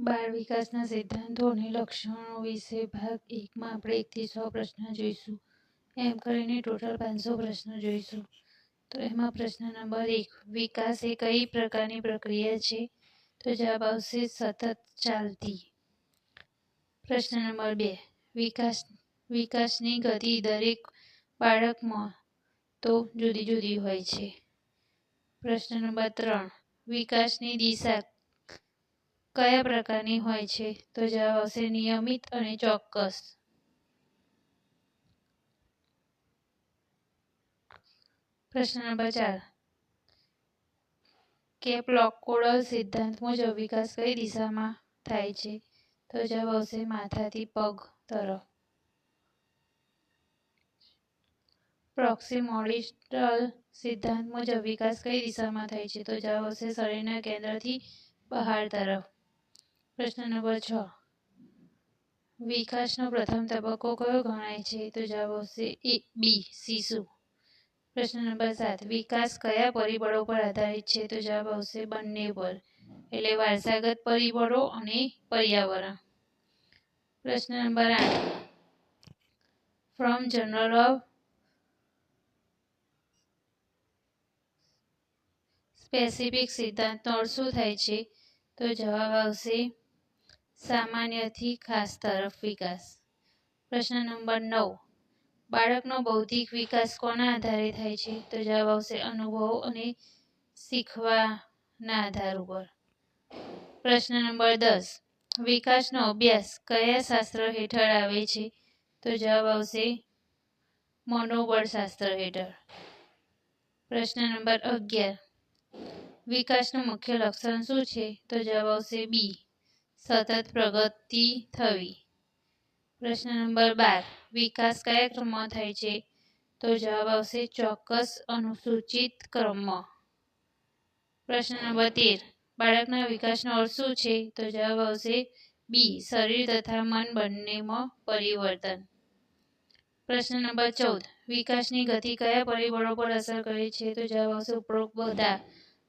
બાળ વિકાસના સિદ્ધાંતો અને લક્ષણો વિશે ભાગ એકમાં આપણે એકથી સો પ્રશ્ન જોઈશું. એમ કરીને ટોટલ પાંચસો પ્રશ્નો જોઈશું. તો એમાં પ્રશ્ન નંબર એક, વિકાસ એ કઈ પ્રકારની પ્રક્રિયા છે? તો જવાબ આવશે સતત ચાલતી. પ્રશ્ન નંબર બે, વિકાસ, વિકાસની ગતિ દરેક બાળકમાં તો જુદી જુદી હોય છે. પ્રશ્ન નંબર ત્રણ, વિકાસની દિશા કયા પ્રકારની હોય છે? તો જવાબ આવશે નિયમિત અને ચોક્કસ. પ્રશ્ન નંબર ચાર. કેપલોકોડલ સિદ્ધાંત મુજબ વિકાસ કઈ દિશામાં થાય છે? તો જવાબ આવશે માથાથી પગ તરફ. પ્રોક્સિમોડિસ્ટલ સિદ્ધાંત મુજબ વિકાસ કઈ દિશામાં થાય છે? તો જવાબ આવશે શરીરના કેન્દ્રથી બહાર તરફ. પ્રશ્ન નંબર છ. વિકાસનો પ્રથમ તબક્કો કયો ગણાય છે? તો જવાબ આવશે એ, બી શિશુ પ્રશ્ન નંબર સાત. વિકાસ કયા પરિબળો પર આધારિત છે? તો જવાબ આવશે બંને પર. એટલે વારસાગત પરિબળો અને પર્યાવરણ. પ્રશ્ન નંબર આઠ. ફ્રોમ જનરલ ઓફ સ્પેસિફિક સિદ્ધાંતનો અર્થ શું થાય છે. તો જવાબ આવશે સામાન્યથી ખાસ તરફ વિકાસ. પ્રશ્ન નંબર નવ. બાળકનો બૌદ્ધિક વિકાસ કોના આધારે થાય છે? તો જવાબ આવશે અનુભવો અને શીખવાના આધાર ઉપર. પ્રશ્ન નંબર દસ. વિકાસનો અભ્યાસ કયા શાસ્ત્ર હેઠળ આવે છે? તો જવાબ આવશે મનોબળ શાસ્ત્ર હેઠળ. પ્રશ્ન નંબર અગિયાર. વિકાસનું મુખ્ય લક્ષણ શું છે? તો જવાબ આવશે બી. સતત પ્રગતિ થવી. પ્રશ્ન નંબર બાર, વિકાસ કયા ક્રમમાં થાય છે? તો જવાબ આવશે ચોક્કસ અનુસૂચિત ક્રમમાં પ્રશ્ન નંબર તેર, બાળકના વિકાસનો અર્થ શું છે? તો જવાબ આવશે બી, શરીર તથા મન બંનેમાં પરિવર્તન. પ્રશ્ન નંબર ચૌદ, વિકાસની ગતિ કયા પરિબળો પર અસર કરે છે? તો જવાબ આવશે ઉપરોક્ત બધા,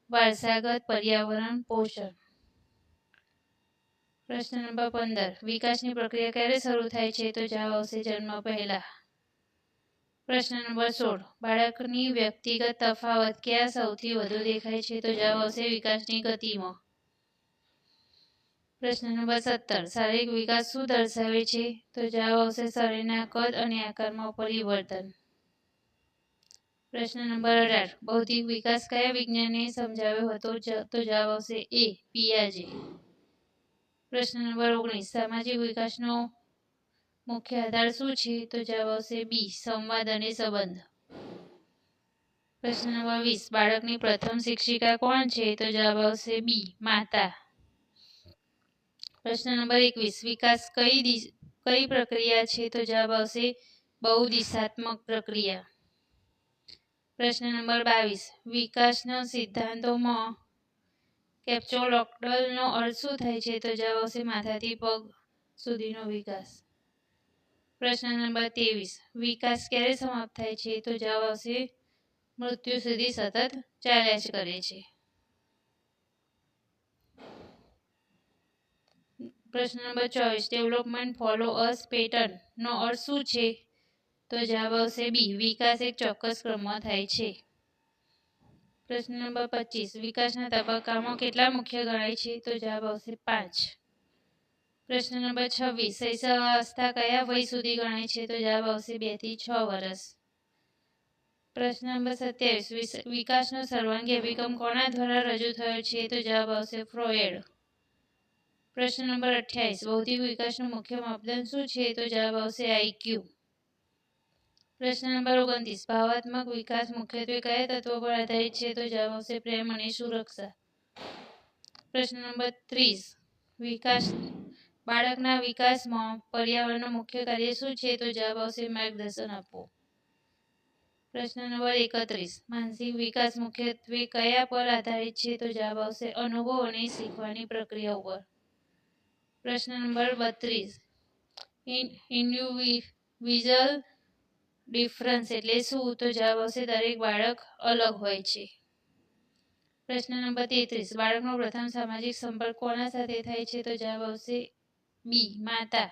વારસાગત પર્યાવરણ પોષણ. પ્રશ્ન નંબર પંદર. વિકાસની પ્રક્રિયા ક્યારે શરૂ થાય છે? તો જવાબ આવશે જન્મ પહેલા. પ્રશ્ન નંબર સોળ. બાળકની વ્યક્તિગત તફાવત ક્યાં સૌથી વધુ દેખાય છે? તો જવાબ આવશે વિકાસની ગતિમાં. પ્રશ્ન નંબર સત્તર. શારીરિક વિકાસ શું દર્શાવે છે? તો જવાબ આવશે શરીરના કદ અને આકારમાં પરિવર્તન. પ્રશ્ન નંબર અઢાર. બૌદ્ધિક વિકાસ કયા વિજ્ઞાને સમજાવ્યો હતો? તો જવાબ આવશે એ. પિયાજે. પ્રશ્ન નંબર ઓગણીસ, સામાજિક વિકાસનો મુખ્ય આધાર શું છે? તો જવાબ આવશે બી સંવાદ અને સંબંધ. પ્રશ્ન નંબર વીસ, બાળકની પ્રથમ શિક્ષિકા કોણ છે? તો જવાબ આવશે બી માતા. પ્રશ્ન નંબર એકવીસ, વિકાસ કઈ કઈ પ્રક્રિયા છે? તો જવાબ આવશે બહુ દિશાત્મક પ્રક્રિયા. પ્રશ્ન નંબર બાવીસ, વિકાસના સિદ્ધાંતોમાં કેપ્ચોલોક્ટલનો અર્થ શું થાય છે, તો જવાબ આવશે માથાથી પગ સુધીનો વિકાસ. પ્રશ્ન નંબર ત્રેવીસ. વિકાસ ક્યારે સમાપ્ત થાય છે? તો જવાબ આવશે, મૃત્યુ સુધી સતત ચાલ્યા જ કરે છે. પ્રશ્ન નંબર ચોવીસ. ડેવલપમેન્ટ ફોલો અસ પેટર્નનો અર્થ શું છે? તો જવાબ આવશે બી. વિકાસ એક ચોક્કસ ક્રમમાં થાય છે. પ્રશ્ન નંબર પચીસ. વિકાસના તબક્કામાં કેટલા મુખ્ય ગણાય છે? તો જવાબ આવશે પાંચ. પ્રશ્ન નંબર છવ્વીસ. શૈશવાવસ્થા કયા વય સુધી ગણાય છે? તો જવાબ આવશે બેથી છ વર્ષ. પ્રશ્ન નંબર સત્યાવીસ. વિકાસનો સર્વાંગી અભિગમ કોના દ્વારા રજૂ થયો છે? તો જવાબ આવશે ફ્રોએડ પ્રશ્ન નંબર અઠ્યાવીસ. બૌદ્ધિક વિકાસનું મુખ્ય માપદંડ શું છે? તો જવાબ આવશે આઈક્યુ પ્રશ્ન નંબર ઓગણત્રીસ. ભાવાત્મક વિકાસ મુખ્યત્વે કયા તત્વો પર આધારિત છે? તો જવાબ આવશે પ્રેમ અને સુરક્ષા. પ્રશ્ન નંબર ત્રીસ. વિકાસ બાળકના વિકાસમાં પર્યાવરણનું મુખ્ય કાર્ય શું છે? તો જવાબ આવશે માર્ગદર્શન આપવું પ્રશ્ન નંબર એકત્રીસ. માનસિક વિકાસ મુખ્યત્વે કયા પર આધારિત છે? તો જવાબ આવશે અનુભવ અને શીખવાની પ્રક્રિયા ઉપર. પ્રશ્ન નંબર બત્રીસ. ઇન્ડિવિઝ્યુઅલ ડિફરન્સ એટલે શું? તો જવાબ આવશે દરેક બાળક અલગ હોય છે. પ્રશ્ન નંબર તેત્રીસ. બાળકનો પ્રથમ સામાજિક સંપર્ક કોના સાથે થાય છે? તો જવાબ આવશે બી, માતા.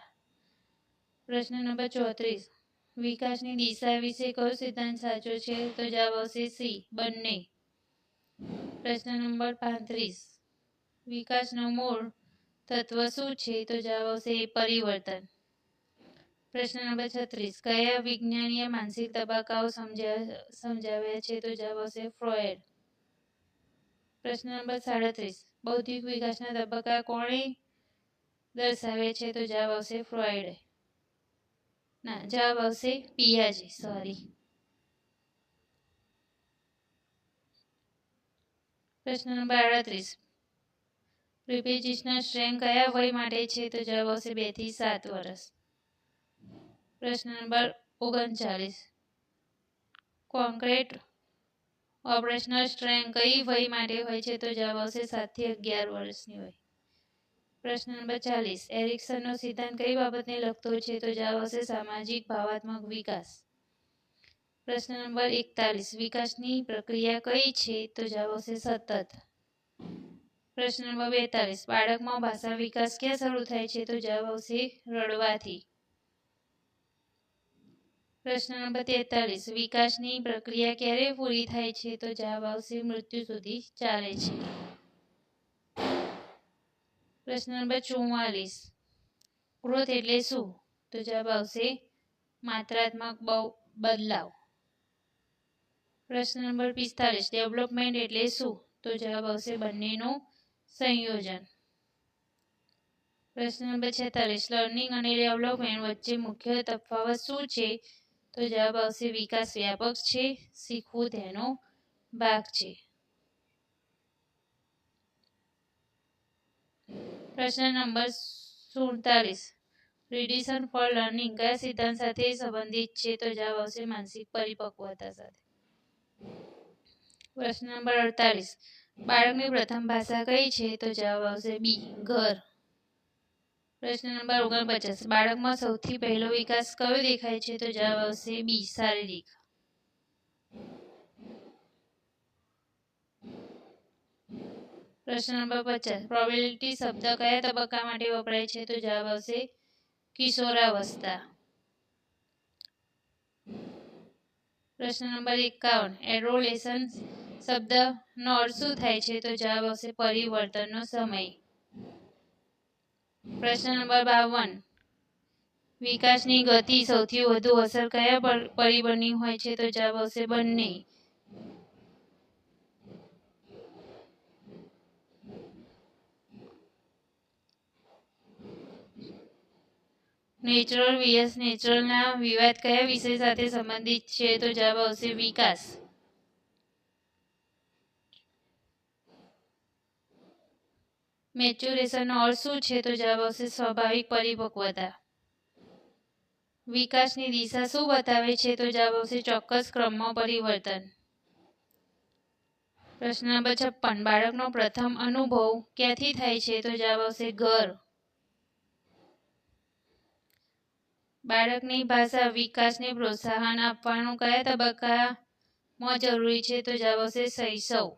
પ્રશ્ન નંબર ચોત્રીસ. વિકાસની દિશા વિશે કયો સિદ્ધાંત સાચો છે? તો જવાબ આવશે સી, બંને. પ્રશ્ન નંબર પાંત્રીસ. વિકાસનું મૂળ તત્વ શું છે? તો જવાબ આવશે પરિવર્તન. પ્રશ્ન નંબર છત્રીસ કયા વિજ્ઞાનીએ માનસિક તબક્કાઓ સમજાવ્યા છે? તો જવાબ આવશે ફ્રોએડ પ્રશ્ન નંબર સાડત્રીસ, બૌદ્ધિક વિકાસના તબક્કા કોણે દર્શાવે છે? તો જવાબ આવશે ફ્રોયડ. ના, જવાબ આવશે પિયાજી, સોરી. પ્રશ્ન નંબર આડત્રીસ પ્રિપેજીસના શ્રેણ કયા વય માટે છે? તો જવાબ આવશે બેથી સાત વર્ષ. પ્રશ્ન નંબર ઓગણચાલીસ. કોન્ક્રીટ ઓપરેશનલ સ્ટ્રેન્થ કઈ વય માટે હોય છે તો જવાબ આવશે સાતથી અગિયાર વર્ષની હોય પ્રશ્ન નંબર ચાલીસ. એરિક્સનનો સિદ્ધાંત કઈ બાબતને લગતો છે તો જવાબ આવશે સામાજિક ભાવાત્મક વિકાસ. પ્રશ્ન નંબર એકતાલીસ. વિકાસની પ્રક્રિયા કઈ છે તો જવાબ આવશે સતત. પ્રશ્ન નંબર બેતાલીસ. બાળકમાં ભાષા વિકાસ ક્યાં શરૂ થાય છે તો જવાબ આવશે રડવાથી. પ્રશ્ન નંબર તેતાલીસ વિકાસની પ્રક્રિયા ક્યારે પૂરી થાય છે? તો જવાબ આવશે મૃત્યુ સુધી ચાલે છે. પ્રશ્ન નંબર ચુમ્માલીસ ગ્રોથ એટલે શું? તો જવાબ આવશે માત્રાત્મક બદલાવ. પ્રશ્ન નંબર પિસ્તાલીસ ડેવલપમેન્ટ એટલે શું? તો જવાબ આવશે બંનેનું સંયોજન. પ્રશ્ન નંબર છેતાલીસ લર્નિંગ અને ડેવલપમેન્ટ વચ્ચે મુખ્ય તફાવત શું છે? તો જવાબ આવશે વિકાસ વ્યાપક છે, શીખવું તેનો ભાગ છે. પ્રશ્ન નંબર સુડતાલીસ. રિડિશન ફોર લર્નિંગ કયા સિદ્ધાંત સાથે સંબંધિત છે? તો જવાબ આવશે માનસિક પરિપક્વતા સાથે. પ્રશ્ન નંબર અડતાલીસ. બાળકની પ્રથમ ભાષા કઈ છે? તો જવાબ આવશે બી, ઘર. પ્રશ્ન નંબર ઓગણપચાસ. બાળકમાં સૌથી પહેલો વિકાસ કયો દેખાય છે? તો જવાબ આવશે બી. શારીરિક પ્રશ્ન નંબર પચાસ. પ્રોબેબિલિટી શબ્દ કયા તબક્કા માટે વપરાય છે? તો જવાબ આવશે કિશોરાવસ્થા. પ્રશ્ન નંબર એકાવન. એરોલેશન શબ્દનો અર્થ શું થાય છે? તો જવાબ આવશે પરિવર્તનનો સમય. પ્રશ્ન નંબર બાવન. વિકાસની ગતિ સૌથી વધુ અસર કયા પરિબળની હોય છે તો જવાબ આવશે બંને. નેચરલ વીએસ નેચરલના વિવાદ કયા વિષય સાથે સંબંધિત છે તો જવાબ આવશે વિકાસ. મેચ્યુરેશનનો અર્થ શું છે તો જવાબ આવશે સ્વાભાવિક પરિપક્વતા વિકાસની દિશા શું બતાવે છે તો જવાબ આવશે ચોક્કસ ક્રમમાં પરિવર્તન. પ્રશ્ન નંબર છપ્પન, બાળકનો પ્રથમ અનુભવ ક્યાંથી થાય છે તો જવાબ આવશે ઘર. બાળકની ભાષા વિકાસને પ્રોત્સાહન આપવાનું કયા તબક્કામાં જરૂરી છે તો જવાબ આવશે શૈશવ.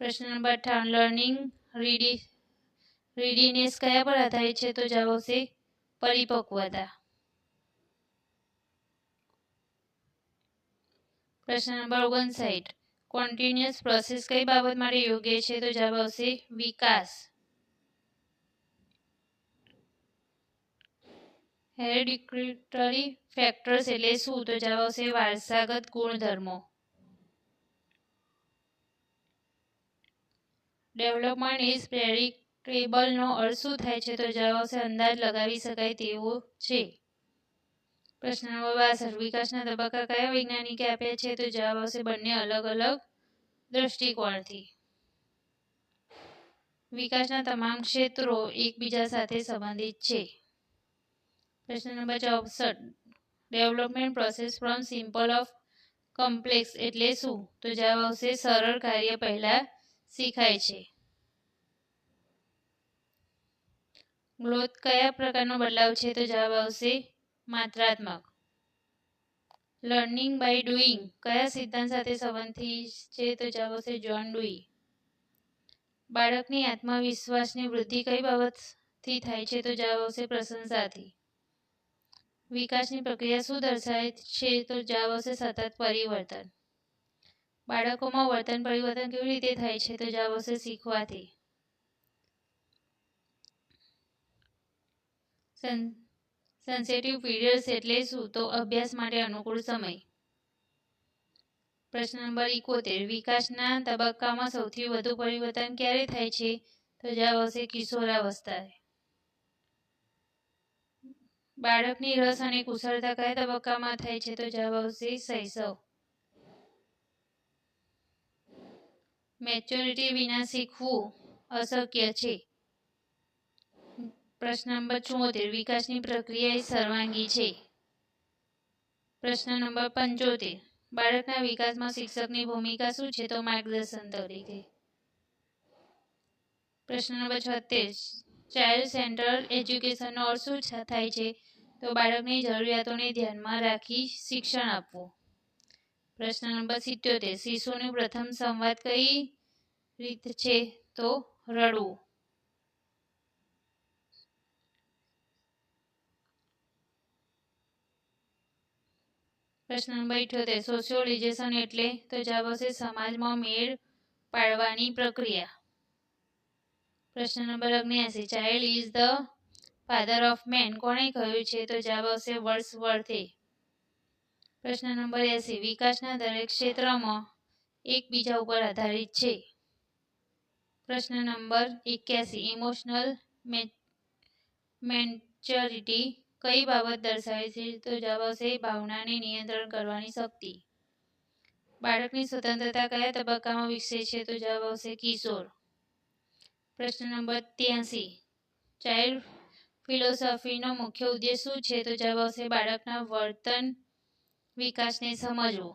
પ્રશ્ન નંબર અઠાવન લર્નિંગ રીડી રીડીનેસ કયા પર આધારિત છે? તો જવાબ આવશે પરિપક્વતા પ્રશ્ન નંબર ઓગણસાઠ કોન્ટિન્યુઅસ પ્રોસેસ કઈ બાબત માટે યોગ્ય છે? તો જવાબ આવશે વિકાસ. હેરિડિક્રિટરી ફેક્ટર્સ એટલે શું? તો જવાબ આવશે વારસાગત ગુણધર્મો. ડેવલપમેન્ટ ઇઝ પ્રેડિક્ટેબલનો અર્થ શું થાય છે? તો જવાબ આવશે, અંદાજ લગાવી શકાય તેવો છે. પ્રશ્ન નંબર બાસઠ વિકાસના તબક્કા કયા વૈજ્ઞાનિકે આપ્યા છે? તો જવાબ આવશે, બંને અલગ અલગ દ્રષ્ટિકોણથી. વિકાસના તમામ ક્ષેત્રો એકબીજા સાથે સંબંધિત છે. પ્રશ્ન નંબર ચોસઠ development process from simple of complex એટલે શું? તો જવાબ આવશે, સરળ કાર્ય પહેલા શીખાય છે. ગ્રોથ કયા પ્રકારનો બદલાવ છે તો જવાબ આવશે માત્રાત્મક. લર્નિંગ બાય ડુઈંગ કયા સિદ્ધાંત સાથે સંબંધિત છે તો જવાબ આવશે જોન ડુઈ બાળકની આત્મવિશ્વાસની વૃદ્ધિ કઈ બાબતથી થાય છે તો જવાબ આવશે પ્રશંસાથી. વિકાસની પ્રક્રિયા શું દર્શાવે છે તો જવાબ આવશે સતત પરિવર્તન. બાળકોમાં વર્તન પરિવર્તન કેવી રીતે થાય છે તો જવાબ આવશે શીખવાથી. સેન્સેટિવ પીરિયડ્સ એટલે શું? તો અભ્યાસ માટે અનુકૂળ સમય. પ્રશ્ન નંબર ઇકોતેર વિકાસના તબક્કામાં સૌથી વધુ પરિવર્તન ક્યારે થાય છે? તો જવાબ આવશે કિશોરાવસ્થા. બાળકની રસ અને કુશળતા કયા તબક્કામાં થાય છે? તો જવાબ આવશે શૈશવ. મેચ્યોરિટી વિના શીખવું અશક્ય છે. પ્રશ્ન નંબર ચુમ્મોતેર વિકાસની પ્રક્રિયા એ સર્વાંગી છે. પ્રશ્ન નંબર પંચોતેર, બાળકના વિકાસમાં શિક્ષકની ભૂમિકા શું છે તો માર્ગદર્શન તરીકે. પ્રશ્ન નંબર છોતેર ચાઇલ્ડ સેન્ટર એજ્યુકેશનનો અર્થ શું થાય છે? તો બાળકની જરૂરિયાતોને ધ્યાનમાં રાખી શિક્ષણ આપવું. પ્રશ્ન નંબર સિત્યોતેર. શિશુનું પ્રથમ સંવાદ કઈ રીત છે? તો રડવું. પ્રશ્ન નંબર ઇઠ્યોતેર. સોશિયોલિઝેશન એટલે તો જવાબ આવશે સમાજમાં મેળ પાડવાની પ્રક્રિયા. પ્રશ્ન number અગ્નિયાસી child is the father of man કોણે કહ્યું છે? તો જવાબ આવશે વર્ષ વર્થે પ્રશ્ન નંબર એસી, વિકાસના દરેક ક્ષેત્રમાં એકબીજા ઉપર આધારિત છે. પ્રશ્ન નંબર એક્યાસી, ઇમોશનલ મેચ્યોરિટી કઈ બાબત દર્શાવે છે? તો જવાબ આવશે ભાવનાને નિયંત્રણ કરવાની શક્તિ. બાળકની સ્વતંત્રતા કયા તબક્કામાં વિકસે છે? તો જવાબ આવશે કિશોર. પ્રશ્ન નંબર ત્યાસી, ચાઇલ્ડ ફિલોસોફીનો મુખ્ય ઉદ્દેશ શું છે? તો જવાબ આવશે બાળકના વર્તન વિકાસને સમજવો.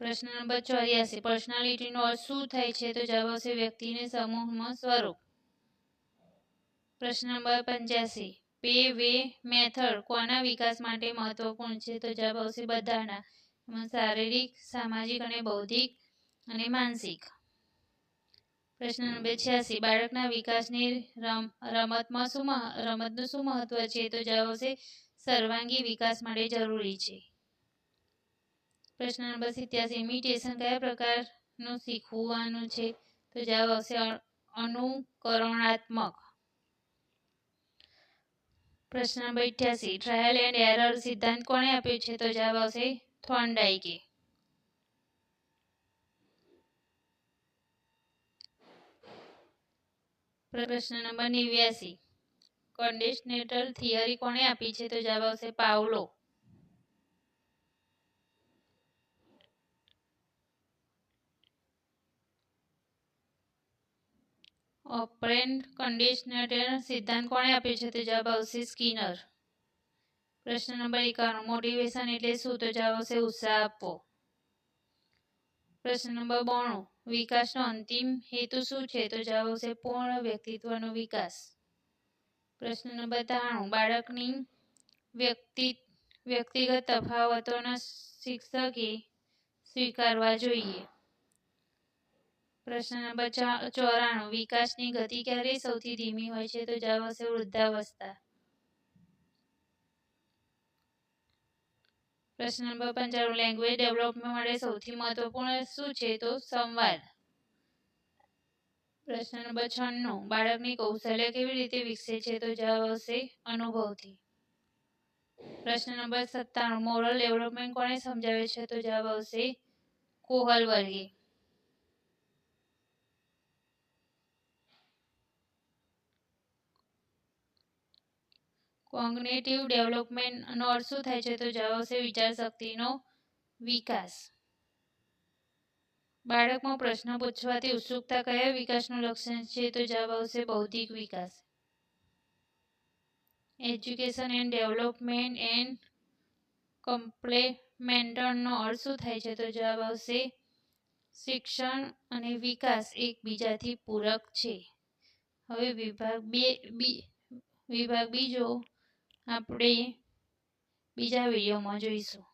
પ્રશ્ન નંબર ચોર્યાસી પર્સનાલિટીનો અર્થ શું થાય છે? તો જવાબ આવશે વ્યક્તિને સમૂહમાં સ્વરૂપ. પ્રશ્ન નંબર પંચ્યાસી, પે વે મેથડ કોના વિકાસ માટે મહત્વપૂર્ણ છે? તો જવાબ આવશે બધાના. એમાં શારીરિક, સામાજિક અને બૌદ્ધિક અને માનસિક. પ્રશ્ન નંબર છ્યાસી, બાળકના વિકાસની રમ, રમતમાં શું રમતનું શું મહત્વ છે? તો જવાબ આવશે સર્વાંગી વિકાસ માટે જરૂરી છે. પ્રશ્ન નંબર સિત્યાસી ઇમિટેશન કયા પ્રકારનું શીખવાનું છે? તો જવાબ આવશે અનુકરણાત્મક. પ્રશ્ન નંબર અઠ્યાસી ટ્રાયલ એન્ડ એરર સિદ્ધાંત કોણે આપ્યો છે? તો જવાબ આવશે થોર્નડાઇકે પ્રશ્ન નંબર નેવ્યાસી કન્ડિશનેટલ થિયરી કોણે આપી છે? તો જવાબ આવશે પાવલો ઓપરેન્ટ કન્ડિશનર સિદ્ધાંત કોણે આપ્યો છે? તો જવાબ આવશે સ્કીનર. પ્રશ્ન નંબર એકાણું. મોટિવેશન એટલે શું? તો જવાબ આવશે ઉત્સાહ આપવો. પ્રશ્ન નંબર બોણું. વિકાસનો અંતિમ હેતુ શું છે? તો જવાબ આવશે પૂર્ણ વ્યક્તિત્વનો વિકાસ. પ્રશ્ન નંબર ત્રાણું બાળકની વ્યક્તિ, વ્યક્તિગત તફાવતોના શિક્ષકે સ્વીકારવા જોઈએ. પ્રશ્ન નંબર ચોરાણું. વિકાસની ગતિ ક્યારે સૌથી ધીમી હોય છે તો જવાબ આવશે વૃદ્ધાવસ્થા. પ્રશ્ન નંબર પંચાણું. લેંગ્વેજ ડેવલપમેન્ટ માટે સૌથી મહત્વપૂર્ણ શું છે તો સંવાદ. પ્રશ્ન નંબર છન્નું, બાળકની કૌશલ્ય કેવી રીતે વિકસે છે તો જવાબ આવશે અનુભવથી. પ્રશ્ન નંબર સત્તાણું મોરલ ડેવલપમેન્ટ કોને સમજાવે છે તો જવાબ આવશે કોહલ વર્ગે. કોગ્નેટિવ ડેવલપમેન્ટનો અર્થ શું થાય છે તો જવાબ આવશે વિચાર શક્તિનો વિકાસ. બાળકમાં પ્રશ્ન પૂછવાથી ઉત્સુકતા કયા વિકાસનું લક્ષણ છે તો જવાબ આવશે બૌદ્ધિક વિકાસ. એજ્યુકેશન એન્ડ ડેવલપમેન્ટ એન્ડ કમ્પ્લેમેન્ટરનો અર્થ શું થાય છે તો જવાબ આવશે શિક્ષણ અને વિકાસ એકબીજાથી પૂરક છે. હવે વિભાગ બે, વિભાગ બીજો આપણે બીજા વિડીયોમાં જોઈશું.